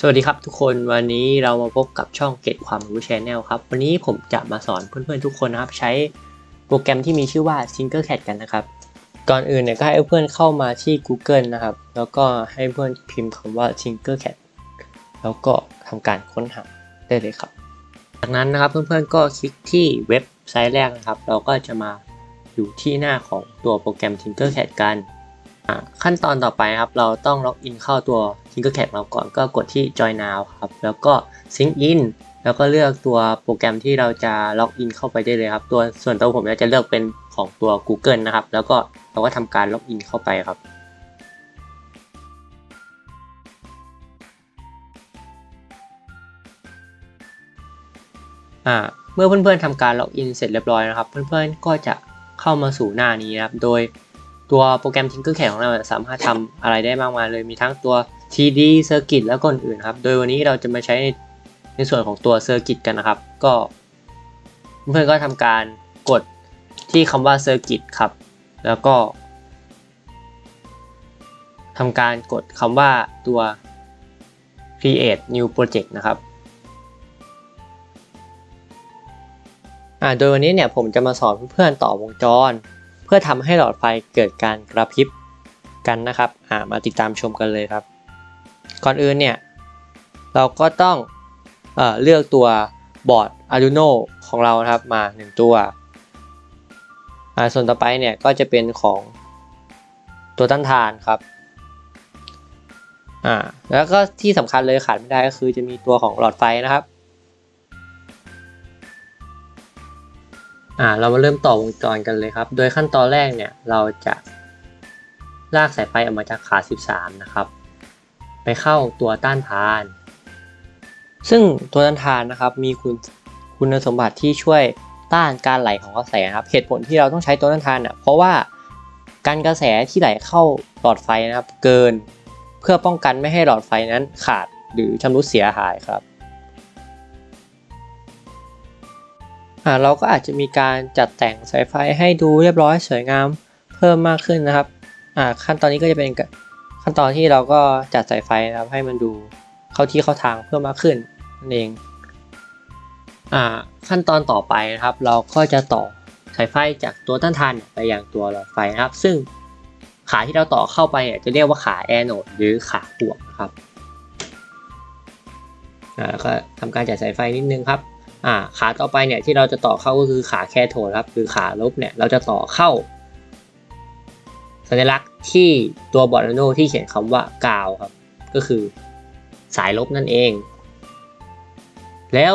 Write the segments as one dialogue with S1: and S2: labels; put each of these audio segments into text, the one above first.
S1: สวัสดีครับทุกคนวันนี้เรามาพบกับช่องเก็ตความรู้ Channel ครับ วันนี้ผมจะมาสอนเพื่อนๆทุกคนนะครับ ใช้โปรแกรมที่มีชื่อว่า Tinkercad กันนะครับ ก่อนอื่นเนี่ยก็ให้เพื่อนเข้ามาที่ Google นะครับ แล้วก็ให้เพื่อนพิมพ์คำว่า Tinkercad แล้วก็ทำการค้นหาได้เลยครับ จากนั้นนะครับเพื่อนๆก็คลิกที่เว็บไซต์แรกนะครับ เราก็จะมาอยู่ที่หน้าของตัวโปรแกรม Tinkercad กันขั้นตอนต่อไปครับ เราต้องล็อกอินเข้าตัว Tinkercad เราก่อนก็กดที่ Join Now ครับ แล้วก็ Sync In แล้วก็เลือกตัวโปรแกรมที่เราจะล็อกอินเข้าไปได้เลยครับ ตัวส่วนตัวผมเนี่ยจะเลือกเป็นของตัว Google นะครับ แล้วก็เราก็ทำการล็อกอินเข้าไปครับอ่าเมื่อเพื่อนๆทำการล็อกอินเสร็จเรียบร้อยนะครับ เพื่อนๆก็จะเข้ามาสู่หน้านี้นะครับ โดยตัวโปรแกรม Tinkercad ของเราสามารถทำอะไรได้มากมายเลย มีทั้งตัว TD Circuit แล้วก็อื่นครับ โดยวันนี้เราจะมาใช้ในส่วนของตัว Circuit กันนะครับ ก็เพื่อนๆก็ทำการกดที่คำว่า Circuit ครับ แล้วก็ทำการกดคำว่าตัว create new project นะครับอ่าโดยวันนี้เนี่ยผมจะมาสอนเพื่อนๆต่อวงจร เพื่อทำให้หลอดไฟเกิดการกระพริบกันนะครับอ่ามาติดตามชมกันเลยครับ ก่อนอื่นเนี่ย เราก็ต้องเอเลือกตัวบอร์ด Arduino ของเรานะครับมา 1 ตัวส่วนต่อไปเนี่ยก็จะเป็นของตัวต้านทานครับอ่าแล้วก็ที่สำคัญเลยขาดไม่ได้ก็คือจะมีตัวของหลอดไฟนะครับ่าเรามาเริ่มต่อวงจรกันเลยครับ โดยขั้นตอนแรกเนี่ยเราจะลากสายไฟออกมาจากขา 13 นะครับ ไปเข้าตัวต้านทาน ซึ่งตัวต้านทานนะครับมีคุณคุณสมบัติที่ช่วยต้านการไหลของกระแสครับเหตุผลที่เราต้องใช้ตัวต้านทานเนี่ยเพราะว่าการกระแสที่ไหลเข้าหลอดไฟนะครับ เกินเพื่อป้องกันไม่ให้หลอดไฟนั้นขาดหรือชำรุดเสียหายครับอ่าเราก็อาจจะมีการจัดแต่งสายไฟให้ดูเรียบร้อยสวยงามเพิ่มมากขึ้นนะครับอ่าขั้นตอนนี้ก็จะเป็น ขั้นตอนที่เราก็จัดสายไฟนะครับให้มันดูเข้าที่เข้าทางเพิ่มมากขึ้นนั่นเองอ่าขั้นตอนต่อไปนะครับ เราก็จะต่อสายไฟจากตัวต้านทานไปยังตัวหลอดไฟนะครับ ซึ่งขาที่เราต่อเข้าไปเนี่ยจะเรียกว่าขาแอนโนดหรือขาบวกนะครับอ่าก็ทำการจัดสายไฟนิดนึงครับอ่าขาต่อไปเนี่ยที่เราจะต่อเข้าก็คือขาแคโทดครับ คือขาลบเนี่ยเราจะต่อเข้า สัญลักษณ์ที่ตัวบอร์ดโนที่เขียนคำว่ากาวครับ ก็คือสายลบนั่นเอง แล้ว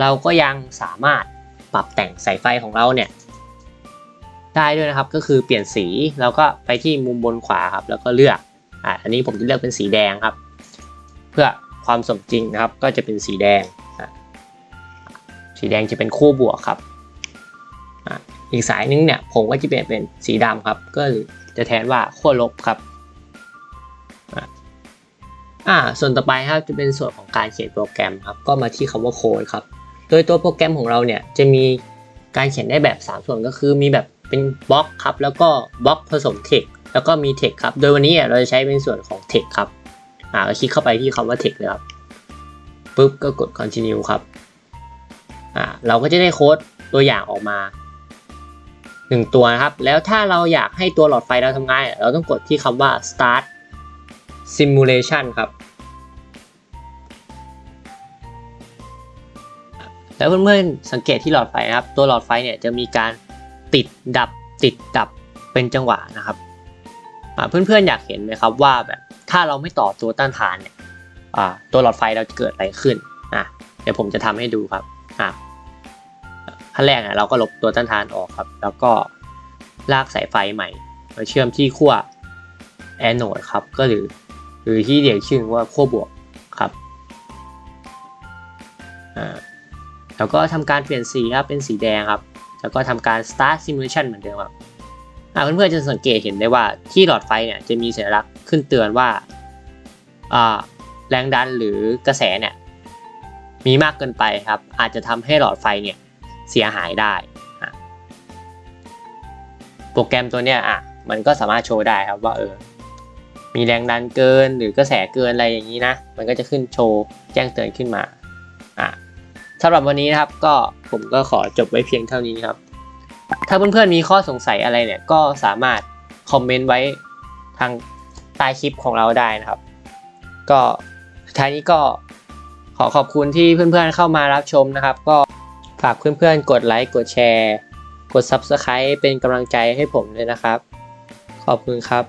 S1: เราก็ยังสามารถปรับแต่งสายไฟของเราเนี่ย ได้ด้วยนะครับก็คือเปลี่ยนสีเราก็ไปที่มุมบนขวาครับ แล้วก็เลือกอ่าอันนี้ผมจะเลือกเป็นสีแดงครับ เพื่อความสมจริงนะครับ ก็จะเป็นสีแดง สีแดงจะเป็นคู่บวกครับอีกสายนึงเนี่ยผมก็จะเปลี่ยนเป็นสีดำครับ ก็ จะแทนว่าขั้วลบครับอ่าส่วนต่อไปครับจะเป็นส่วนของการเขียนโปรแกรมครับก็มาที่คำว่าโค้ดครับโดยตัวโปรแกรมของเราเนี่ยจะมีการเขียนได้แบบ 3 ส่วนก็คือมีแบบเป็นบล็อกครับแล้วก็บล็อกผสมเทคแล้วก็มีเทคครับโดยวันนี้เราจะใช้เป็นส่วนของเทคครับอ่าคลิกเข้าไปที่คำว่าเทคเลยครับปุ๊บก็กด continue ครับอ่าเราก็จะได้โค้ดตัวอย่างออกมา หนึ่งตัวนะครับ แล้วถ้าเราอยากให้ตัวหลอดไฟเราทำงาน เราต้องกดที่คำว่า start simulation ครับ แล้วเพื่อนๆสังเกตที่หลอดไฟนะครับ ตัวหลอดไฟเนี่ยจะมีการติดดับติดดับเป็นจังหวะนะครับเพื่อนๆอยากเห็นไหมครับว่าแบบถ้าเราไม่ต่อตัวต้านทานเนี่ยตัวหลอดไฟเราจะเกิดอะไรขึ้นอะเดี๋ยวผมจะทำให้ดูครับอะ ขั้นแรกเนี่ยเราก็ลบตัวต้านทานออกครับ แล้วก็ลากสายไฟใหม่ มาเชื่อมที่ขั้วแอนโนดครับ ก็หรือหรือที่เรียกชื่อว่าขั้วบวกครับอ่าแล้วก็ทำการเปลี่ยนสีครับเป็นสีแดงครับ แล้วก็ทำการ start simulation เหมือนเดิมครับอ่าเพื่อนๆจะสังเกตเห็นได้ว่าที่หลอดไฟเนี่ยจะมีสัญลักษณ์ขึ้นเตือนว่าอ่าแรงดันหรือกระแสเนี่ยมีมากเกินไปครับ อาจจะทำให้หลอดไฟเนี่ย เสียหายได้ โปรแกรมตัวเนี้ยอะมันก็สามารถโชว์ได้ครับว่าเออมีแรงดันเกินหรือกระแสเกินอะไรอย่างนี้นะ มันก็จะขึ้นโชว์แจ้งเตือนขึ้นมาอะสำหรับวันนี้นะครับก็ผมก็ขอจบไว้เพียงเท่านี้ครับ ถ้าเพื่อนๆมีข้อสงสัยอะไรเนี่ยก็สามารถคอมเมนต์ไว้ทางใต้คลิปของเราได้นะครับ ก็ท้ายนี้ก็ขอขอบคุณที่เพื่อนๆเข้ามารับชมนะครับ ก็ ฝากเพื่อนๆ กดไลค์ กดแชร์ กด Subscribe เป็นกำลังใจให้ผมด้วยนะครับ ขอบคุณครับ